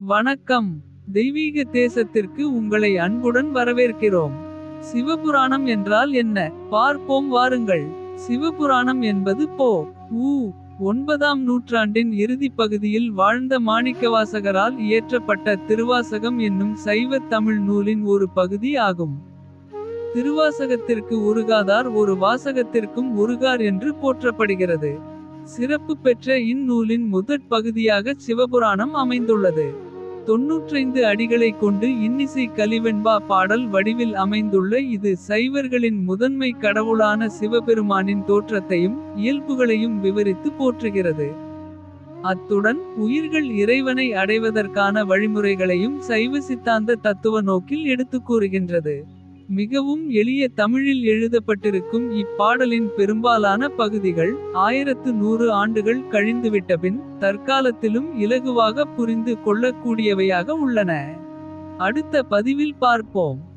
வணக்கம் தெய்வீக தேசத்திற்கு உங்களை அன்புடன் வரவேற்கிறோம். சிவபுராணம் என்றால் என்ன பார்ப்போம் வாருங்கள். சிவபுராணம் என்பது போ. ஊ. ஒன்பதாம் நூற்றாண்டின் இறுதிப் பகுதியில் வாழ்ந்த மாணிக்கவாசகரால் இயற்றப்பட்ட திருவாசகம் என்னும் சைவத் தமிழ் நூலின் ஒரு பகுதி ஆகும். திருவாசகத்திற்கு உருகாதார் ஒரு வாசகத்திற்கும் உருகார் என்று போற்றப்படுகிறது. சிறப்பு பெற்ற இந்நூலின் முதற் பகுதியாக சிவபுராணம் அமைந்துள்ளது. தொன்னூற்றைந்து அடிகளைக் கொண்டு இன்னிசை கலிவெண்பா பாடல் வடிவில் அமைந்துள்ள இது சைவர்களின் முதன்மை கடவுளான சிவபெருமானின் தோற்றத்தையும். இயல்புகளையும் விவரித்து போற்றுகிறது. அத்துடன் உயிர்கள் இறைவனை அடைவதற்கான வழிமுறைகளையும் சைவ சித்தாந்த தத்துவ நோக்கில் எடுத்துக் கூறுகின்றது. மிகவும் எளிய தமிழில் எழுதப்பட்டிருக்கும் இப்பாடலின் பெரும்பாலான பகுதிகள். ஆயிரத்து நூறு ஆண்டுகள் கழிந்துவிட்டபின் தற்காலத்திலும் இலகுவாக புரிந்து கொள்ளக்கூடியவையாக உள்ளன. அடுத்த பதிவில் பார்ப்போம்.